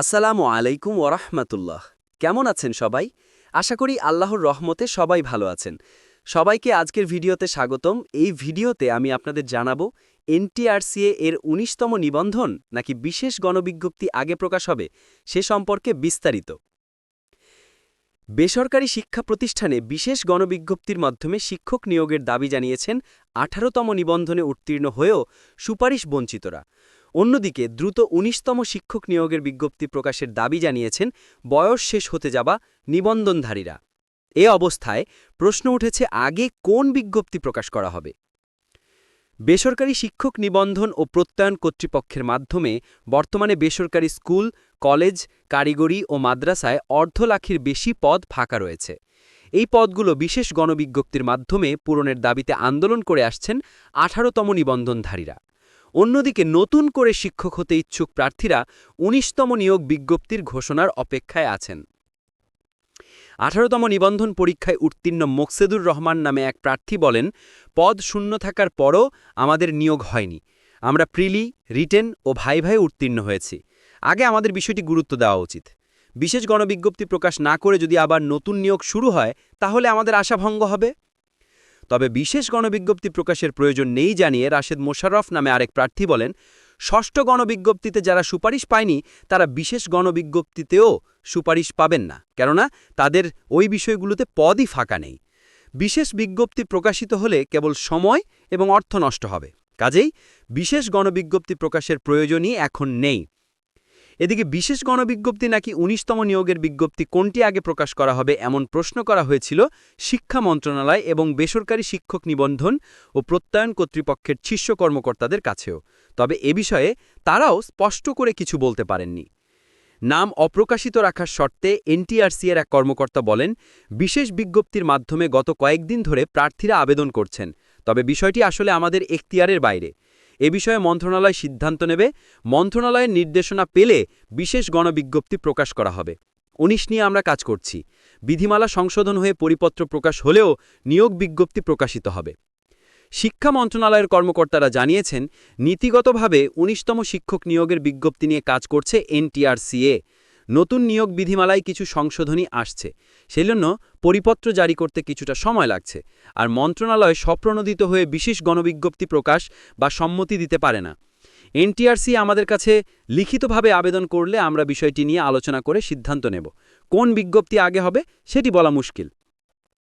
আসসালামু আলাইকুম ওরহমতুল্লাহ কেমন আছেন সবাই? আশা করি আল্লাহর রহমতে সবাই ভালো আছেন। সবাইকে আজকের ভিডিওতে স্বাগতম। এই ভিডিওতে আমি আপনাদের জানাব, এনটিআরসিএ এর ১৯তম নিবন্ধন নাকি বিশেষ গণবিজ্ঞপ্তি আগে প্রকাশ হবে সে সম্পর্কে বিস্তারিত। বেসরকারি শিক্ষা প্রতিষ্ঠানে বিশেষ গণবিজ্ঞপ্তির মাধ্যমে শিক্ষক নিয়োগের দাবি জানিয়েছেন, আঠারোতম নিবন্ধনে উত্তীর্ণ হয়েও সুপারিশ বঞ্চিতরা। অন্যদিকে, দ্রুত ১৯তম শিক্ষক নিয়োগের বিজ্ঞপ্তি প্রকাশের দাবি জানিয়েছেন, বয়স শেষ হতে যাবা নিবন্ধনধারীরা। এ অবস্থায় প্রশ্ন উঠেছে, আগে কোন বিজ্ঞপ্তি প্রকাশ করা হবে? বেসরকারি শিক্ষক নিবন্ধন ও প্রত্যয়ন কর্তৃপক্ষের মাধ্যমে বর্তমানে বেসরকারি স্কুল, কলেজ, কারিগরি ও মাদ্রাসায় অর্ধ লাখের বেশি পদ ফাঁকা রয়েছে। এই পদগুলো বিশেষ গণবিজ্ঞপ্তির মাধ্যমে পূরণের দাবিতে আন্দোলন করে আসছেন আঠারোতম নিবন্ধনধারীরা। অন্যদিকে নতুন করে শিক্ষক হতে ইচ্ছুক প্রার্থীরা ১৯তম নিয়োগ বিজ্ঞপ্তির ঘোষণার অপেক্ষায় আছেন। আঠারোতম নিবন্ধন পরীক্ষায় উত্তীর্ণ মোকসেদুর রহমান নামে এক প্রার্থী বলেন, পদ শূন্য থাকার পরও আমাদের নিয়োগ হয়নি। আমরা প্রিলি, রিটেন ও ভাই ভাই উত্তীর্ণ হয়েছি। আগে আমাদের বিষয়টি গুরুত্ব দেওয়া উচিত। বিশেষ গণবিজ্ঞপ্তি প্রকাশ না করে যদি আবার নতুন নিয়োগ শুরু হয়, তাহলে আমাদের আশাভঙ্গ হবে। তবে বিশেষ গণবিজ্ঞপ্তি প্রকাশের প্রয়োজন নেই জানিয়ে রাশেদ মোশাররফ নামে আরেক প্রার্থী বলেন, ষষ্ঠ গণবিজ্ঞপ্তিতে যারা সুপারিশ পায়নি, তারা বিশেষ গণবিজ্ঞপ্তিতেও সুপারিশ পাবেন না। কেননা, তাদের ওই বিষয়গুলোতে পদই ফাঁকা নেই। বিশেষ বিজ্ঞপ্তি প্রকাশিত হলে কেবল সময় এবং অর্থ নষ্ট হবে। কাজেই বিশেষ গণবিজ্ঞপ্তি প্রকাশের প্রয়োজনই এখন নেই। এদিকে বিশেষ গণবিজ্ঞপ্তি নাকি ১৯তম নিয়োগের বিজ্ঞপ্তি কোনটি আগে প্রকাশ করা হবে এমন প্রশ্ন করা হয়েছিল শিক্ষা মন্ত্রণালয় এবং বেসরকারি শিক্ষক নিবন্ধন ও প্রত্যয়ন কর্তৃপক্ষের শীর্ষ কর্মকর্তাদের কাছেও। তবে এ বিষয়ে তারাও স্পষ্ট করে কিছু বলতে পারেননি। নাম অপ্রকাশিত রাখার শর্তে এনটিআরসি এর এক কর্মকর্তা বলেন, বিশেষ বিজ্ঞপ্তির মাধ্যমে গত কয়েকদিন ধরে প্রার্থীরা আবেদন করছেন। তবে বিষয়টি আসলে আমাদের এখতিয়ারের বাইরে। এ বিষয়ে মন্ত্রণালয় সিদ্ধান্ত নেবে। মন্ত্রণালয়ের নির্দেশনা পেলে বিশেষ গণবিজ্ঞপ্তি প্রকাশ করা হবে। উনিশ নিয়ে আমরা কাজ করছি। বিধিমালা সংশোধন হয়ে পরিপত্র প্রকাশ হলেও নিয়োগ বিজ্ঞপ্তি প্রকাশিত হবে। শিক্ষা মন্ত্রণালয়ের কর্মকর্তারা জানিয়েছেন, নীতিগতভাবে ১৯তম শিক্ষক নিয়োগের বিজ্ঞপ্তি নিয়ে কাজ করছে এনটিআরসিএ। নতুন নিয়োগ বিধিমালায় কিছু সংশোধনী আসছে। সেজন্য পরিপত্র জারি করতে কিছুটা সময় লাগছে, আর মন্ত্রণালয় স্বপ্রণোদিত হয়ে বিশেষ গণবিজ্ঞপ্তি প্রকাশ বা সম্মতি দিতে পারে না। এনটিআরসি আমাদের কাছে লিখিতভাবে আবেদন করলে আমরা বিষয়টি নিয়ে আলোচনা করে সিদ্ধান্ত নেব। কোন বিজ্ঞপ্তি আগে হবে সেটি বলা মুশকিল।